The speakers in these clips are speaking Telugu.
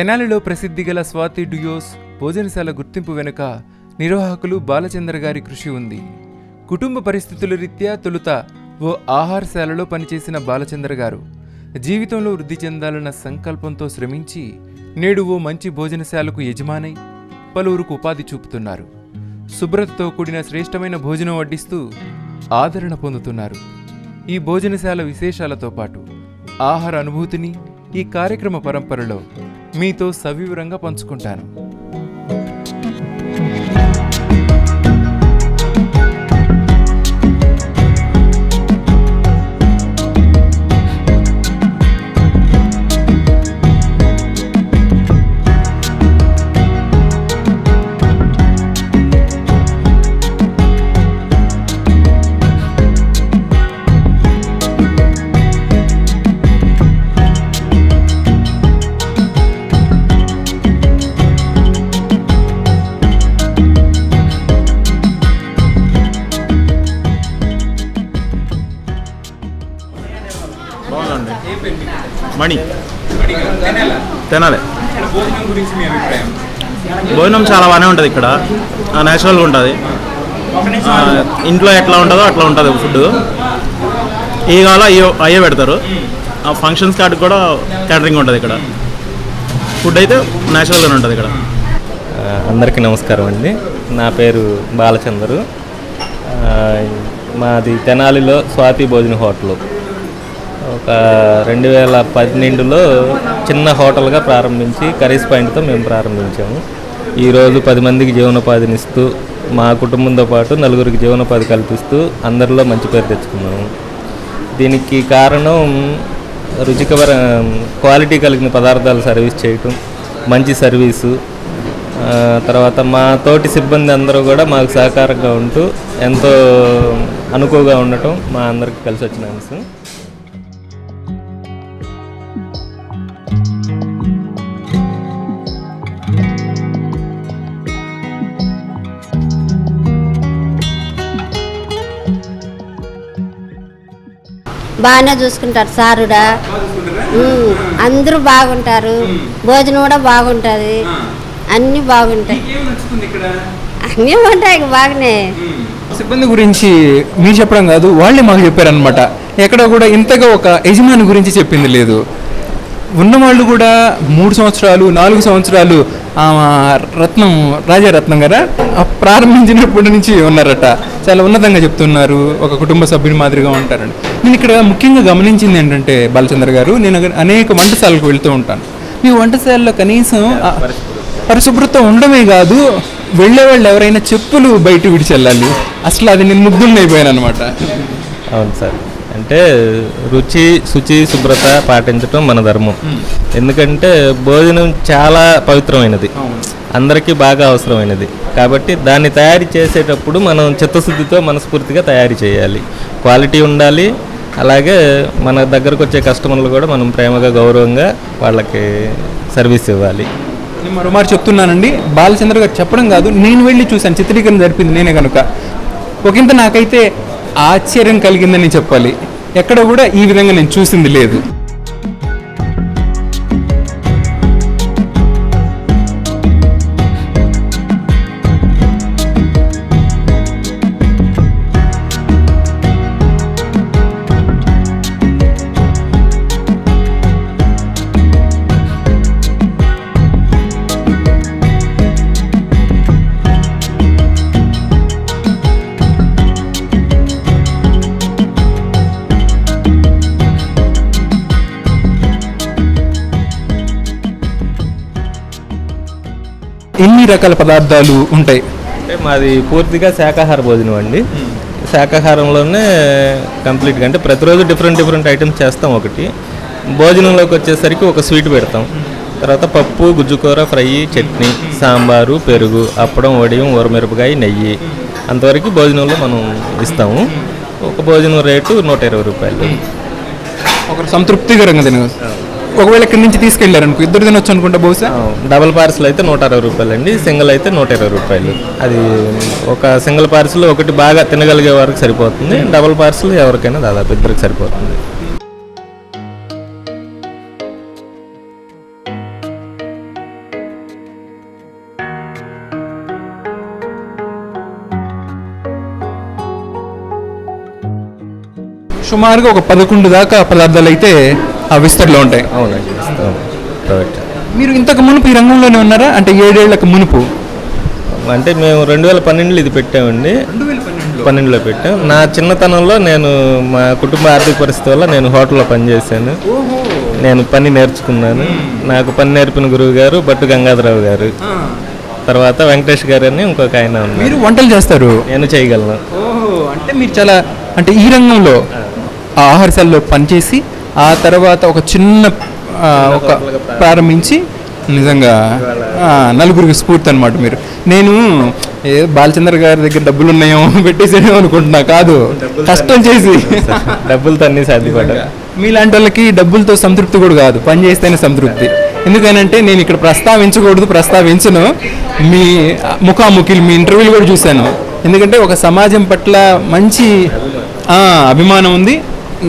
తెనాలిలో ప్రసిద్ధి గల స్వాతి డుయోస్ భోజనశాల గుర్తింపు వెనుక నిర్వాహకులు బాలచంద్ర గారి కృషి ఉంది. కుటుంబ పరిస్థితుల రీత్యా తొలుత ఓ ఆహారశాలలో పనిచేసిన బాలచంద్ర గారు జీవితంలో వృద్ధి చెందాలన్న సంకల్పంతో శ్రమించి నేడు ఓ మంచి భోజనశాలకు యజమానై పలువురుకు ఉపాధి చూపుతున్నారు. శుభ్రతతో కూడిన శ్రేష్టమైన భోజనం వడ్డిస్తూ ఆదరణ పొందుతున్నారు. ఈ భోజనశాల విశేషాలతో పాటు ఆహార అనుభూతిని ఈ కార్యక్రమ పరంపరలో మీతో సవివరంగా పంచుకుంటాను. భోజనం చాలా బాగానే ఉంటుంది ఇక్కడ. న్యాచురల్గా ఉంటుంది. ఇంట్లో ఎట్లా ఉంటుందో అట్లా ఉంటుంది ఫుడ్ ఈ కాలం అయ్యో అయ్యే పెడతారు. ఆ ఫంక్షన్స్ కార్డు కూడా క్యాటరింగ్ ఉంటుంది ఇక్కడ. ఫుడ్ అయితే న్యాచురల్గానే ఉంటుంది ఇక్కడ. అందరికీ నమస్కారం అండి. నా పేరు బాలచందరు. మాది తెనాలిలో స్వాతి భోజన హోటల్. ఒక రెండు వేల పన్నెండులో చిన్న హోటల్గా ప్రారంభించి కర్రీస్ పాయింట్తో మేము ప్రారంభించాము. ఈరోజు పది మందికి జీవనోపాధిని ఇస్తూ మా కుటుంబంతో పాటు నలుగురికి జీవనోపాధి కల్పిస్తూ అందరిలో మంచి పేరు తెచ్చుకున్నాము. దీనికి కారణం రుచికర క్వాలిటీ కలిగిన పదార్థాలు సర్వీస్ చేయటం మంచి సర్వీసు తర్వాత మా తోటి సిబ్బంది అందరూ కూడా మాకు సహకారంగా ఉంటూ ఎంతో అనుకువగా ఉండటం మా అందరికి కలిసి వచ్చిన అంశం. బాగానే చూసుకుంటారు సారుడా. అందరూ బాగుంటారు. భోజనం కూడా బాగుంటుంది. అన్నీ బాగుంటాయి. అన్నీ ఉంటాయి బాగానే. సిబ్బంది గురించి మీరు చెప్పడం కాదు వాళ్ళే మాకు చెప్పారనమాట ఎక్కడ కూడా ఇంతగా ఒక యజమాని గురించి చెప్పింది లేదు. ఉన్నవాళ్ళు కూడా మూడు సంవత్సరాలు నాలుగు సంవత్సరాలు ఆ రత్నం రాజారత్నం ఆ ప్రారంభించినప్పటి నుంచి ఉన్నారట. చాలా ఉన్నతంగా చెప్తున్నారు. ఒక కుటుంబ సభ్యుని మాదిరిగా ఉంటారని. నేను ఇక్కడ ముఖ్యంగా గమనించింది ఏంటంటే బాలచంద్ర గారు నేను అనేక వంటశాలకు వెళ్తూ ఉంటాను. మీ వంటశాలలో కనీసం పరిశుభ్రత ఉండమే కాదు వెళ్ళే వాళ్ళు ఎవరైనా చెప్పులు బయట విడిచెళ్ళాలి. అసలు అది నేను ముగ్గున్నైపోయాను అనమాట అవును సార్. అంటే రుచి శుచి శుభ్రత పాటించడం మన ధర్మం. ఎందుకంటే భోజనం చాలా పవిత్రమైనది. అందరికీ బాగా అవసరమైనది. కాబట్టి దాన్ని తయారు చేసేటప్పుడు మనం చిత్తశుద్ధితో మనస్ఫూర్తిగా తయారు చేయాలి. క్వాలిటీ ఉండాలి. అలాగే మన దగ్గరకు వచ్చే కస్టమర్లు కూడా మనం ప్రేమగా గౌరవంగా వాళ్ళకి సర్వీస్ ఇవ్వాలి. నేను మరోమారు చెప్తున్నానండి. బాలచంద్ర గారు చెప్పడం కాదు నేను వెళ్ళి చూశాను. చిత్రీకరణ జరిపింది నేనే కనుక ఒకంత నాకైతే ఆశ్చర్యం కలిగిందని చెప్పాలి. ఎక్కడ కూడా ఈ విధంగా నేను చూసింది లేదు. రకాల పదార్థాలు ఉంటాయి. అంటే మాది పూర్తిగా శాకాహార భోజనం అండి. శాకాహారంలోనే కంప్లీట్గా అంటే ప్రతిరోజు డిఫరెంట్ డిఫరెంట్ ఐటమ్స్ చేస్తాం ఒకటి. భోజనంలోకి వచ్చేసరికి ఒక స్వీట్ పెడతాం. తర్వాత పప్పు గుజ్జుకూర ఫ్రై చట్నీ సాంబారు పెరుగు అప్పడం వడియం ఊరమిరపకాయ నెయ్యి అంతవరకు భోజనంలో మనం ఇస్తాము. ఒక భోజనం రేటు నూట ఇరవై రూపాయలు. ఒక సంతృప్తికరంగా తినవచ్చు ఒకవేళ ఇక్కడి నుంచి తీసుకెళ్ళారనుకో ఇద్దరు తినొచ్చు అనుకుంటా బహుశా? డబల్ పార్సల్ అయితే నూట అరవై రూపాయలు అండి సింగిల్ అయితే నూట ఇరవై రూపాయలు. అది ఒక సింగిల్ పార్సల్ ఒకటి బాగా తినగలిగే వారికి సరిపోతుంది డబల్ పార్సల్ ఎవరికైనా దాదాపు ఇద్దరికి సరిపోతుంది. సుమారుగా ఒక పదకొండు దాకా పదార్థాలు అయితే ఆ విస్తరలో ఉంటాయి. అవునండి మీరు ఇంతకు మునుపు ఈ రంగంలోనే ఉన్నారా? అంటే ఏడేళ్ళకు మునుపు. అంటే మేము రెండు వేల పన్నెండులో ఇది పెట్టామండి. పన్నెండులో. పెట్టాం. నా చిన్నతనంలో నేను మా కుటుంబ ఆర్థిక పరిస్థితి వల్ల నేను హోటల్లో పనిచేశాను నేను పని నేర్చుకున్నాను. నాకు పని నేర్పిన గురువు గారు బట్టు గంగాధరరావు గారు. తర్వాత వెంకటేష్ గారు అని ఇంకొక ఆయన ఉన్నారు. మీరు వంటలు చేస్తారు? నేను చేయగలను. ఓహో. అంటే మీరు చాలా అంటే ఈ రంగంలో ఆ ఆహారశాలలో పనిచేసి ఆ తర్వాత ఒక చిన్న ఒక ప్రారంభించి నిజంగా నలుగురికి స్ఫూర్తి అనమాట మీరు. నేను ఏ బాలచంద్ర గారి దగ్గర డబ్బులు ఉన్నాయో పెట్టేసేమో అనుకుంటున్నా కాదు. కష్టం చేసి. డబ్బులతో అన్నీ సాధ్యపడ్డా మీలాంటి వాళ్ళకి డబ్బులతో సంతృప్తి కూడా కాదు పని చేస్తేనే సంతృప్తి. ఎందుకనంటే నేను ఇక్కడ ప్రస్తావించకూడదు ప్రస్తావించను. మీ ముఖాముఖిలు మీ ఇంటర్వ్యూలు కూడా చూశాను. ఎందుకంటే ఒక సమాజం పట్ల మంచి అభిమానం ఉంది.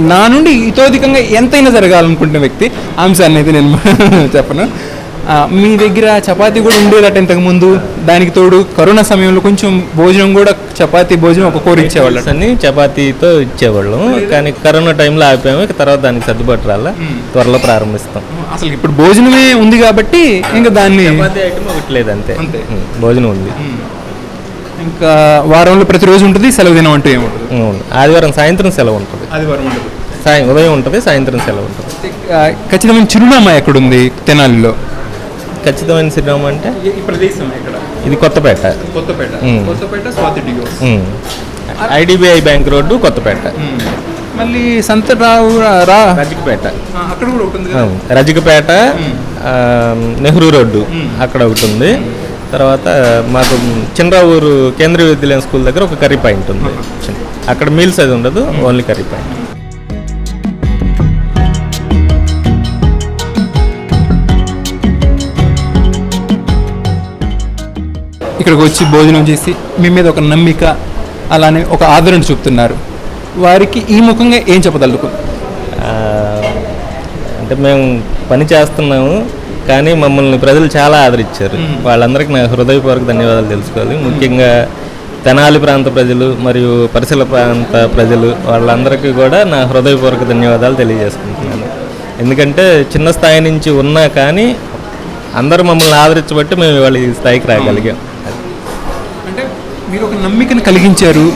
నా నుండి ఇతోధికంగా ఎంతైనా జరగాలనుకుంటున్న వ్యక్తి అంశాన్ని అయితే నేను చెప్పను. మీ దగ్గర చపాతీ కూడా ఉండేదట ఇంతకు ముందు దానికి తోడు కరోనా సమయంలో కొంచెం భోజనం కూడా చపాతీ భోజనం ఒక కోరి ఇచ్చేవాళ్ళు అన్ని చపాతీతో ఇచ్చేవాళ్ళం. కానీ కరోనా టైంలో ఇక తర్వాత దానికి సర్దుబాటు రాలా. త్వరలో ప్రారంభిస్తాం. అసలు ఇప్పుడు భోజనమే ఉంది కాబట్టి ఇంకా దాన్ని ఒకటి లేదు అంతే. భోజనం ఉంది. ఇంకా వారంలో ప్రతిరోజు ఉంటుంది సెలవు దినం అంటూ ఏముంటుంది. ఆదివారం సాయంత్రం సెలవు ఉంటుంది. ఆదివారం ఉండదు. సాయం ఉదయం ఉంటుంది సాయంత్రం సెలవు ఉంటుంది. ఖచ్చితమైన చిరునామా ఎక్కడుంది తెనాలిలో? ఖచ్చితమైన సినిమా అంటే? ఈ ప్రదేశం ఎక్కడ? ఇది Kothapeta. Kothapeta. Kothapeta Swathi డిగోస్. IDBI bank road Kothapeta. మళ్ళీ సంతరావు రా- రజికపేట. అక్కడ కూడా ఒకటి అవును. రజికపేట నెహ్రూ రోడ్డు. అక్కడ ఒకటి ఉంది. తర్వాత మాకు చిన్నరావూరు కేంద్రీయ విద్యాలయం స్కూల్ దగ్గర ఒక కర్రీ పాయింట్ ఉంది. అక్కడ మీల్స్ అది ఉండదు ఓన్లీ కర్రీ పాయింట్. ఇక్కడికి వచ్చి భోజనం చేసి మీ మీద ఒక నమ్మిక అలానే ఒక ఆదరణ చూపుతున్నారు. వారికి ఈ ముఖంగా ఏం చెప్పదలుకు అంటే మేము పని చేస్తున్నాము కానీ మమ్మల్ని ప్రజలు చాలా ఆదరించారు. వాళ్ళందరికీ నా హృదయపూర్వక ధన్యవాదాలు తెలుసుకోవాలి. ముఖ్యంగా తెనాలి ప్రాంత ప్రజలు మరియు పరిసర ప్రాంత ప్రజలు వాళ్ళందరికీ కూడా నా హృదయపూర్వక ధన్యవాదాలు తెలియజేసుకుంటున్నాను. ఎందుకంటే చిన్న స్థాయి నుంచి ఉన్నా కానీ అందరూ మమ్మల్ని ఆదరించబట్టి మేము ఇవాళ ఈ స్థాయికి రాగలిగాం. మీరు ఒక నమ్మికను కలిగించారు.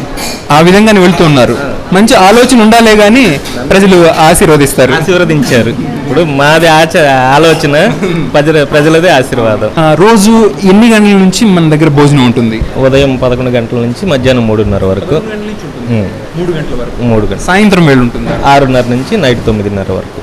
ఆ విధంగానే వెళ్తున్నారు మంచి ఆలోచన ఉండాలే కానీ ప్రజలు ఆశీర్వదిస్తారు. ఆశీర్వదించారు. ఇప్పుడు మాది ఆచ ఆలోచన ప్రజల ప్రజలదే ఆశీర్వాదం. ఆ, రోజు ఎన్ని గంటల నుంచి మన దగ్గర భోజనం ఉంటుంది? ఉదయం పదకొండు గంటల నుంచి మధ్యాహ్నం మూడున్నర వరకు. మూడు గంటల వరకు. మూడు గంటలు. సాయంత్రం వేళ ఉంటుందా. ఆరున్నర నుంచి నైట్ తొమ్మిదిన్నర వరకు.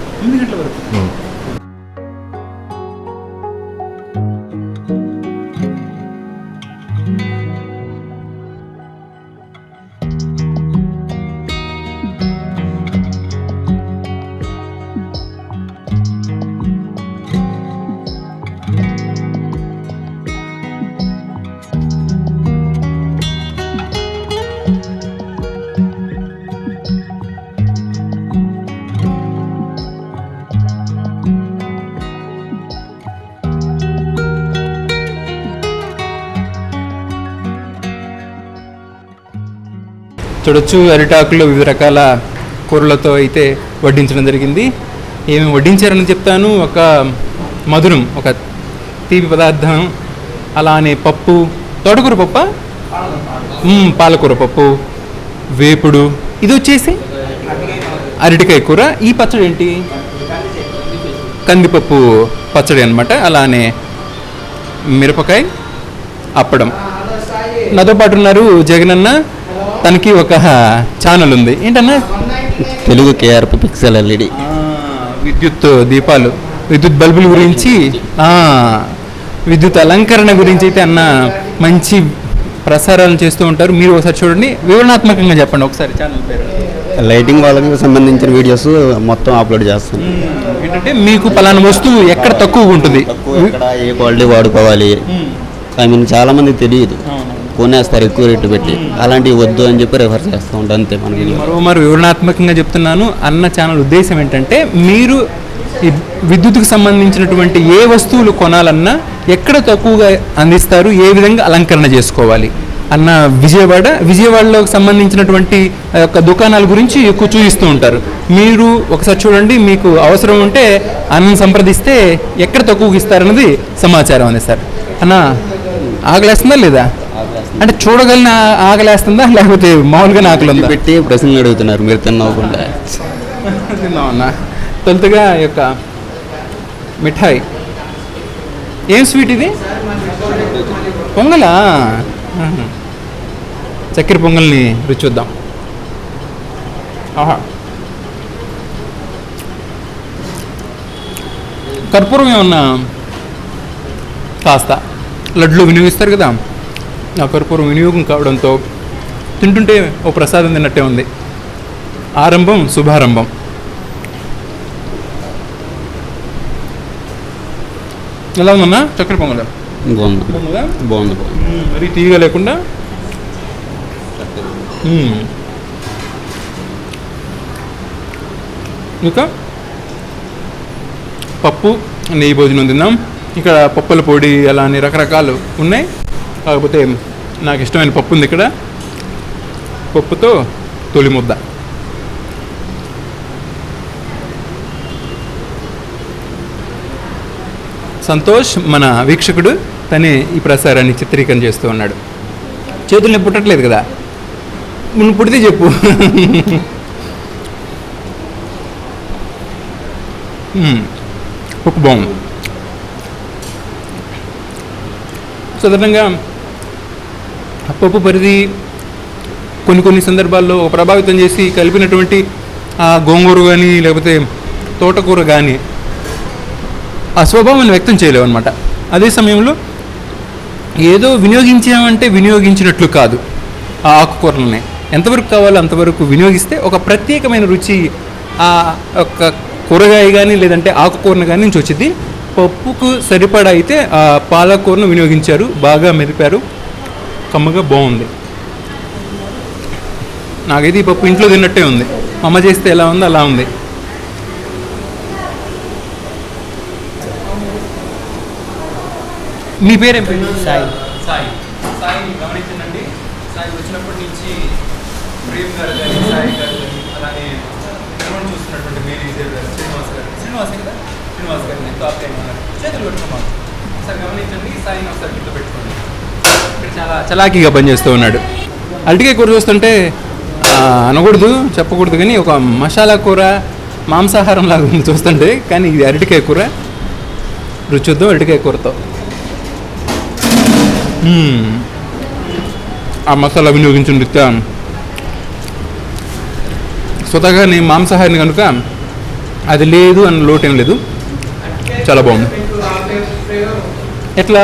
చూడొచ్చు. అరిటాకులో వివిధ రకాల కూరలతో అయితే వడ్డించడం జరిగింది. ఏమి వడ్డించారని చెప్తాను. ఒక మధురం ఒక తీపి పదార్థం అలానే పప్పు తోటకూర పప్ప? పాలకూర పప్పు వేపుడు. ఇది వచ్చేసి అరటికాయ కూర. ఈ పచ్చడి ఏంటి? కందిపప్పు పచ్చడి అనమాట అలానే మిరపకాయ అప్పడం. నాతో పాటు ఉన్నారు జగనన్న. తనకి ఒక ఛానల్ ఉంది. ఏంటన్నా? Telugu KRP pixel LED. విద్యుత్ దీపాలు. విద్యుత్ బల్బుల గురించి విద్యుత్ అలంకరణ గురించి అయితే అన్న మంచి ప్రసారాలు చేస్తూ ఉంటారు. మీరు ఒకసారి చూడండి. వివరణాత్మకంగా చెప్పండి ఒకసారి ఛానల్ పేరు. లైటింగ్ వాళ్ళకి సంబంధించిన వీడియోస్ మొత్తం అప్లోడ్ చేస్తాను ఏంటంటే మీకు పలానా వస్తువు ఎక్కడ తక్కువ ఉంటుంది ఏ క్వాలిటీ వాడుకోవాలి? ఐ మీన్ చాలా మందికి తెలియదు. కొనేస్తారు ఎక్కువ రేటు పెట్టి అలాంటివి వద్దు అని చెప్పి రెఫర్ చేస్తూ ఉంటాం అంతే మనకి మరి వివరణాత్మకంగా చెప్తున్నాను అన్న ఛానల్ ఉద్దేశం ఏంటంటే మీరు విద్యుత్కు సంబంధించినటువంటి ఏ వస్తువులు కొనాలన్నా ఎక్కడ తక్కువగా అందిస్తారు ఏ విధంగా అలంకరణ చేసుకోవాలి అన్న విజయవాడ విజయవాడలో సంబంధించినటువంటి యొక్క దుకాణాల గురించి ఎక్కువ చూపిస్తూ ఉంటారు. మీరు ఒకసారి చూడండి మీకు అవసరం ఉంటే అన్నం సంప్రదిస్తే ఎక్కడ తక్కువకి ఇస్తారన్నది సమాచారం అనేది సార్ అన్న ఆగలేస్తుందా లేదా? అంటే చూడగలిగిన ఆకలేస్తుందా? లేకపోతే మామూలుగా ఆకలి పెట్టి ప్రశ్నలు అడుగుతున్నారు మీరు తిన్నవ్వకుండా తిందామన్నా తొలుతగా యొక్క మిఠాయి. ఏం స్వీట్ ఇది? పొంగలా. చక్కెర పొంగల్ని రుచి చూద్దాం. ఆహా. కర్పూరం ఏమన్నా? కాస్త. లడ్లు వినియోగిస్తారు కదా? ఆ కర్పూరం వినియోగం కావడంతో తింటుంటే ఓ ప్రసాదం తిన్నట్టే ఉంది. ఆరంభం శుభారంభం. ఎలా ఉందన్నా? చక్కెర పొంగల్? బాగుంది. బాగుందా? మరి తీగ లేకుండా. ఇంకా? పప్పు నెయ్యి భోజనం తిందాం ఇక్కడ పప్పుల పొడి అలా అన్ని రకరకాలు ఉన్నాయి. కాకపోతే నాకు ఇష్టమైన పప్పు ఉంది ఇక్కడ. పప్పుతో తొలి ముద్ద సంతోష్ మన వీక్షకుడు తనే ఈ ప్రసారాన్ని చిత్రీకరణ చేస్తూ ఉన్నాడు. చేతుల్ని పుట్టట్లేదు కదా? నువ్వు పుడితే చెప్పు. మ్మ్. పప్పు బాగుంది సాధారణంగా ఆ పప్పు పరిధి కొన్ని కొన్ని సందర్భాల్లో ప్రభావితం చేసి కలిపినటువంటి ఆ గోంగూర కానీ లేకపోతే తోటకూర కానీ ఆ స్వభావాన్ని వ్యక్తం చేయలేవు అనమాట అదే సమయంలో ఏదో వినియోగించామంటే వినియోగించినట్లు కాదు ఆ ఆకుకూరలని. ఎంతవరకు కావాలో అంతవరకు వినియోగిస్తే ఒక ప్రత్యేకమైన రుచి ఆ ఒక కూరగాయ కానీ లేదంటే ఆకుకూరను కానీ నుంచి వచ్చింది పప్పుకు సరిపడా అయితే ఆ పాలకూరను వినియోగించారు బాగా మెదిపారు. కమ్మగా బాగుంది. నాకైతే ఈ పప్పు ఇంట్లో తిన్నట్టే ఉంది. అమ్మ చేస్తే ఎలా ఉందో అలా ఉంది. మీ పేరేం? పేరు సాయి. సాయి. సాయి గమనించండి సాయి వచ్చినప్పటి నుంచి ప్రేమ్ గారు కానీ సాయి గారు కానీ అలానే నిర్మాణం చూస్తున్నటువంటి మేరీ విజయ్ గారు శ్రీనివాస్ గారు. శ్రీనివాస్ కదా? శ్రీనివాస్ గారిని. ఎంతో ఆప్యాయంగా ఉన్నారు చేతులు పెట్టుకోమాకు ఒకసారి గమనించండి సాయిని ఒకసారి కింద చాలా చలాకీగా పనిచేస్తూ ఉన్నాడు. అరటికాయ కూర చూస్తుంటే అనకూడదు చెప్పకూడదు కానీ ఒక మసాలా కూర మాంసాహారం లాగా ఉంది చూస్తుంటే కానీ ఇది అరటికాయ కూర. రుచి చూద్దాం అరటికాయ కూరతో. ఆ మసాలా వినియోగించిన రీత్యా స్వతహాగా నేను మాంసాహారిని కనుక అది లేదు అని లోటేం లేదు. చాలా బాగుంది. ఎట్లా?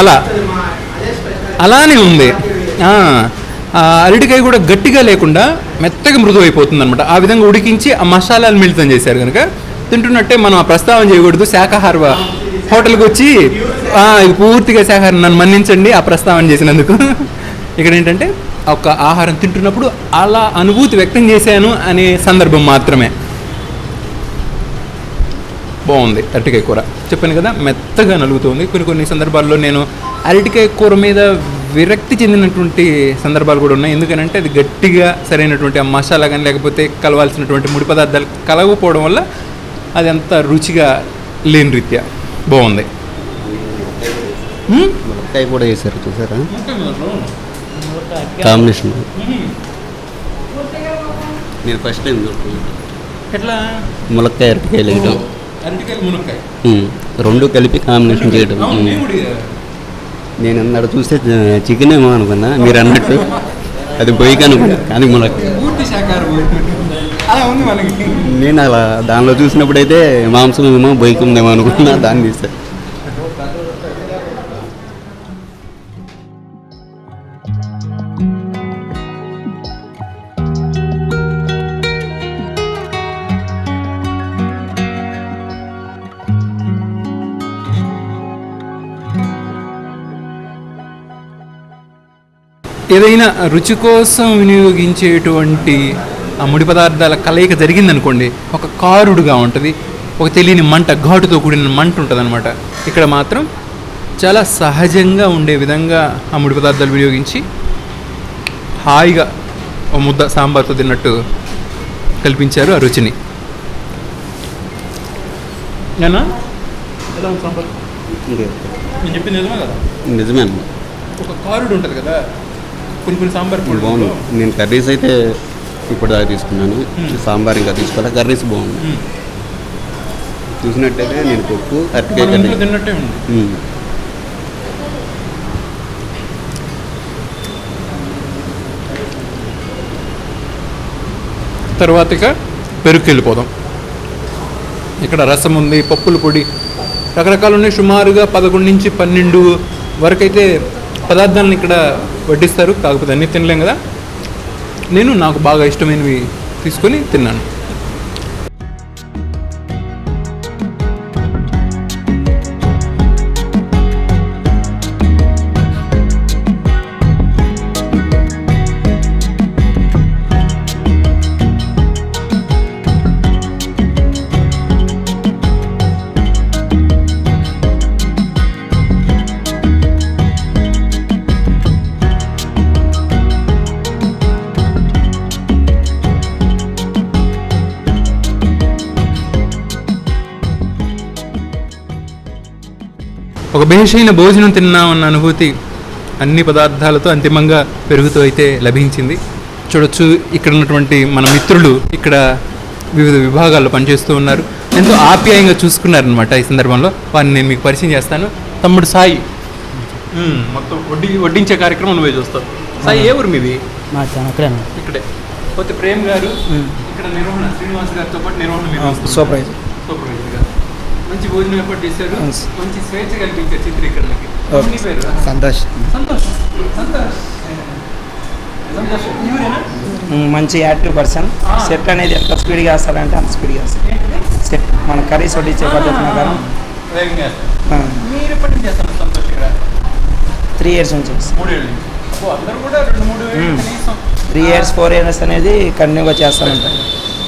అలా. అలానే ఉంది. అరటికాయ కూడా గట్టిగా లేకుండా మెత్తగా మృదు అయిపోతుంది అనమాట ఆ విధంగా ఉడికించి ఆ మసాలాలు మిళితం చేశారు కనుక. తింటున్నట్టే మనం ఆ ప్రస్తావన చేయకూడదు. శాఖాహార హోటల్కి వచ్చి పూర్తిగా శాకాహారం నన్ను మన్నించండి. ఆ ప్రస్తావన చేసినందుకు. ఇక్కడ ఏంటంటే ఒక ఆహారం తింటున్నప్పుడు అలా అనుభూతి వ్యక్తం చేశాను అనే సందర్భం మాత్రమే. బాగుంది అరటికాయ కూర. చెప్పాను కదా మెత్తగా నలుగుతుంది. కొన్ని కొన్ని సందర్భాల్లో నేను అరటికాయ కూర మీద విరక్తి చెందినటువంటి సందర్భాలు కూడా ఉన్నాయి. ఎందుకనంటే అది గట్టిగా సరైనటువంటి ఆ మసాలా కానీ లేకపోతే కలవాల్సినటువంటి ముడి పదార్థాలు కలవకపోవడం వల్ల అది అంత రుచిగా లేని రీత్యా బాగుంది. కూడా వేసారు చూసారా? కాంబినేషన్. నేను ఫస్ట్ టైం చూస్తున్నాను ఎట్లా? ములక్కాయ అరటికాయ వేయడం అరటికాయ మునక్కాయ ఉమ్. రెండు కలిపి కాంబినేషన్ చేయడం. నేను అన్నాడు చూస్తే చికెన్ ఏమో అనుకున్నా మీరు అన్నట్టు. అది బొయ్యికి అనుకున్నా కానీ మనకి. నేను అలా దానిలో చూసినప్పుడైతే మాంసం ఏమో బొయ్యికి ఉందేమో అనుకున్నా దాన్ని తీసా. ఏదైనా రుచి కోసం వినియోగించేటువంటి ఆ ముడి పదార్థాల కలయిక జరిగిందనుకోండి ఒక కారుడుగా ఉంటుంది ఒక తెలియని మంట ఘాటుతో కూడిన మంట ఉంటుంది అనమాట ఇక్కడ మాత్రం చాలా సహజంగా ఉండే విధంగా ఆ ముడి పదార్థాలు వినియోగించి హాయిగా ఒక ముద్ద సాంబార్తో తిన్నట్టు కల్పించారు ఆ రుచిని. నేనా ఎలా ఉంది సాంబార్? నేను చెప్పింది నిజమే కదా? నిజమే ఒక కారుడు ఉంటుంది కదా? కొన్ని సాంబార్ బాగుంది. నేను కర్రీస్ అయితే ఇప్పుడు దాకా తీసుకున్నాను. సాంబార్ ఇంకా తీసుకోవాలి కర్రీస్ బాగుంది. చూసినట్టయితే నేను పప్పు అరటికాయ కర్రీ. తిన్నట్టే ఉంది. తర్వాత ఇక పెరుగుకి వెళ్ళిపోదాం. ఇక్కడ రసం ఉంది పప్పుల పొడి. రకరకాలు ఉన్నాయి. సుమారుగా పదకొండు నుంచి పన్నెండు వరకు అయితే పదార్థాలను ఇక్కడ వడ్డిస్తారు. కాకపోతే అన్నీ తినలేం కదా. నేను నాకు బాగా ఇష్టమైనవి తీసుకొని తిన్నాను. ఒక భేషైన భోజనం తిన్నామన్న అనుభూతి అన్ని పదార్థాలతో అంతిమంగా పెరుగుతూ అయితే లభించింది. చూడొచ్చు ఇక్కడ ఉన్నటువంటి మన మిత్రులు ఇక్కడ వివిధ విభాగాల్లో పనిచేస్తూ ఉన్నారు. ఎంతో ఆప్యాయంగా చూసుకున్నారనమాట ఈ సందర్భంలో. వారిని నేను మీకు పరిచయం చేస్తాను. తమ్ముడు సాయి. మొత్తం వడ్డీ వడ్డించే కార్యక్రమం నువ్వే చూస్తావు. సాయి ఏ ఊరు మీది? ఇక్కడే. పోతే ప్రేమ్ గారు ఇక్కడ నిర్వహణ శ్రీనివాస్ గారితో పాటు నిర్వహణ. సూపర్వైజర్ సూపర్వైజర్ మంచి భోజనం ఏర్పాటు చేశారు. మంచి స్వేచ్ఛ కల్పించారు చిత్రీకరణకి. సంతోష్? మంచి యాక్టివ్ పర్సన్. సెట్ అనేది ఎంత స్పీడ్గా వేస్తారంటే అంత స్పీడ్గా వేస్తారు సెట్. మన కర్రీస్ వడ్డించే పద్ధతి ప్రకారం. త్రీ ఇయర్స్ నుంచి. త్రీ ఇయర్స్ ఫోర్ ఇయర్స్ అనేది కంటిన్యూగా చేస్తానంటారు.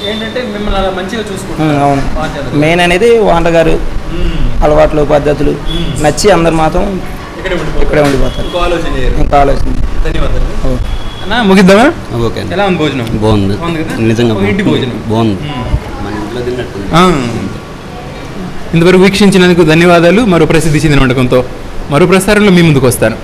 ఏంటంటే మిమ్మల్ని అలా మంచిగా చూసుకుంటారు అవును బాగా చేస్తారు. మెయిన్ అనేది ఓనర్ గారు. అలవాట్లు పద్ధతులు. నచ్చి అందరు మాత్రం ఇక్కడే ఉండిపోతారు. ఇంకో ఆలోచన చేయరు ఇంకా ఆలోచన ధన్యవాదాలు ఓ. అన్నా ముగిద్దామా ఓకే. ఎలా ఉంది భోజనం బాగుంది? నిజంగా ఇంటి భోజనం. బాగుంది. మన ఇంట్లో తిన్నట్టు ఆ. ఇంతవరకు వీక్షించినందుకు ధన్యవాదాలు మరో ప్రసిద్ధి చెందిన వంటకంతో మరో ప్రసారంలో మీ ముందుకు వస్తాను